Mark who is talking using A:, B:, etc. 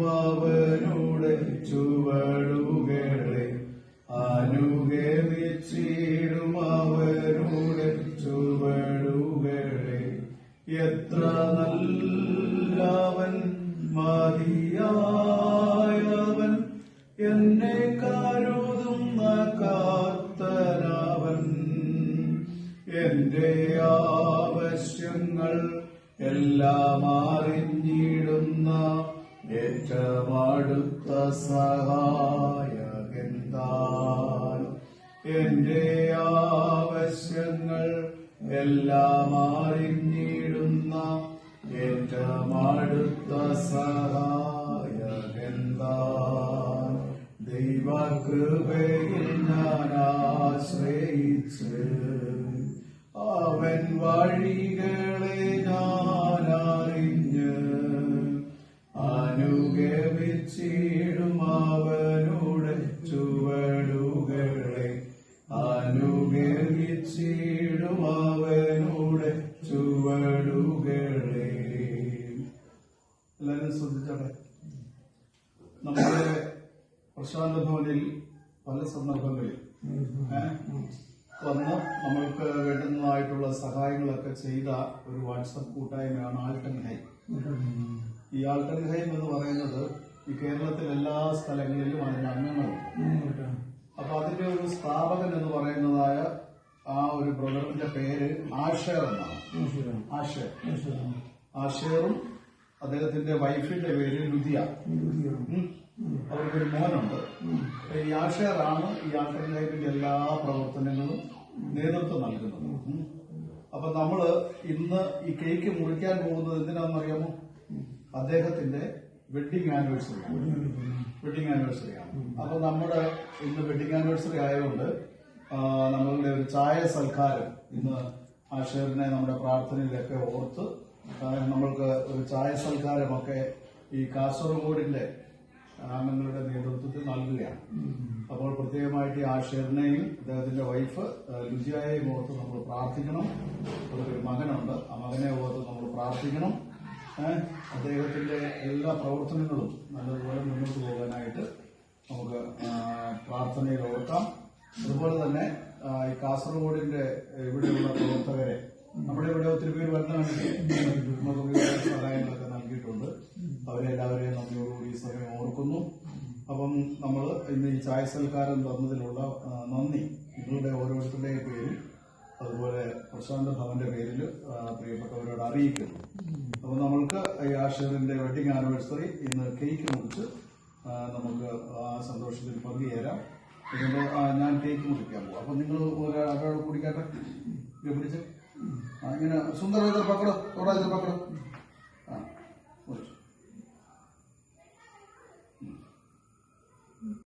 A: അനുഗമിച്ചിടുമവനുടെ ചുവടുകളെ അനുഗമിച്ചിടുമവനുടെ ചുവടുകളെ എത്ര നല്ലവൻ മതിയായവൻ. എന്നെ കരുതുന്ന കാത്തനവൻ ആവശ്യങ്ങൾ എല്ലാം അറിഞ്ഞിടുന്ന ഏറ്റവും അടുത്ത എന്റെ ആവശ്യങ്ങൾ എല്ലാം അറിഞ്ഞിടുന്ന ഏറ്റവും അടുത്ത ദൈവകൃപയിൽ ഞാൻ ആശ്രയിച്ച് അവൻ വഴികളെ അവനുടെ ചുവടുകളെ അനുഗമിച്ചിടും അവനുടെ ചുവടുകളെ എല്ലാവരും ശ്രദ്ധിച്ചോട്ടെ? നമ്മുടെ പ്രശാന്ത ഭവനിൽ പല സന്ദർഭങ്ങളിൽ വന്ന് നമ്മൾക്ക് വേണ്ടുന്നതായിട്ടുള്ള സഹായങ്ങളൊക്കെ ചെയ്ത ഒരു വാട്സപ്പ് കൂട്ടായ്മയാണ് ആൾട്ടൻ ഹൈ. ഈ ആൾട്ടൻ ഹൈം എന്ന് പറയുന്നത് ഈ കേരളത്തിലെ എല്ലാ സ്ഥലങ്ങളിലും അതിന്റെ അംഗങ്ങളുണ്ട് അപ്പൊ അതിന്റെ ഒരു സ്ഥാപകൻ എന്ന് പറയുന്നതായ ആ ഒരു ബ്രദറിന്റെ പേര് ആഷേർ എന്നാണ്. ആഷേർ. ആഷേറും അദ്ദേഹത്തിന്റെ വൈഫിന്റെ പേര് ലുദിയ. അവർക്കൊരു മോനുണ്ട്. ഈ ആഷേറാണ് ഈ ആൾട്ടൻ എല്ലാ പ്രവർത്തനങ്ങളും നേതൃത്വം നൽകുന്നത്. അപ്പൊ നമ്മൾ ഇന്ന് ഈ കേക്ക് മുറിക്കാൻ പോകുന്നത് എന്തിനാണെന്നറിയാമോ? അദ്ദേഹത്തിന്റെ വെഡിങ് ആനിവേഴ്സറി വെഡിങ് ആനിവേഴ്സറി ആണ്. അപ്പൊ നമ്മുടെ ഇന്ന് വെഡിങ് ആനിവേഴ്സറി ആയതുകൊണ്ട് നമ്മളുടെ ഒരു ചായ സൽക്കാരം ഇന്ന് ആഷേറിനെ നമ്മുടെ പ്രാർത്ഥനയിലൊക്കെ ഓർത്ത് നമ്മൾക്ക് ഒരു ചായ സൽക്കാരമൊക്കെ ഈ കാസർഗോഡിന്റെ അംഗങ്ങളുടെ നേതൃത്വത്തിൽ നൽകുകയാണ്. അപ്പോൾ പ്രത്യേകമായിട്ട് ഈ ആഷേറിനെയും അദ്ദേഹത്തിന്റെ വൈഫ് ലുജിയായെയും ഓർത്ത് നമ്മൾ പ്രാർത്ഥിക്കണം. അവർക്കൊരു മകനുണ്ട്. ആ മകനെ ഓർത്ത് നമ്മൾ പ്രാർത്ഥിക്കണം. അദ്ദേഹത്തിന്റെ എല്ലാ പ്രവർത്തനങ്ങളും നല്ലതുപോലെ മുന്നോട്ട് പോകാനായിട്ട് നമുക്ക് പ്രാർത്ഥനയിൽ ഓർക്കാം. അതുപോലെ തന്നെ ഈ കാസർഗോഡിന്റെ ഇവിടെയുള്ള പ്രവർത്തകരെ നമ്മുടെ ഇവിടെ ഒത്തിരി പേര് വരുന്നതാണെങ്കിൽ സഹായങ്ങളൊക്കെ നൽകിയിട്ടുണ്ട്. അവരെ എല്ലാവരെയും നന്ദിയോടുകൂടി ഈ സമയം ഓർക്കുന്നു. അപ്പം നമ്മൾ ഇന്ന് ഈ ചായ സൽക്കാരം തന്നതിലുള്ള നന്ദി. നിങ്ങളുടെ ഓരോരുത്തരുടെയും പേരിൽ അതുപോലെ പ്രശാന്ത് ഭവന്റെ പേരിൽ പ്രിയപ്പെട്ടവരോട് അറിയിക്കുന്നു. അപ്പൊ നമ്മൾക്ക് ആഷറിന്റെ വെഡിങ് ആനിവേഴ്സറി ഇന്ന് കേക്ക് മുറിച്ച് നമുക്ക് ആ സന്തോഷത്തിൽ പങ്കുചേരാം. ഇതിന്റെ ഞാൻ കേക്ക് മുറിക്കാൻ പോകും അപ്പൊ നിങ്ങൾ ഒരാളോട് കൂടിക്കാട്ടെ പിടിച്ച്. അങ്ങനെ ഇങ്ങനെ സുന്ദര പക്കടോ തൊടാ പക്കടോ.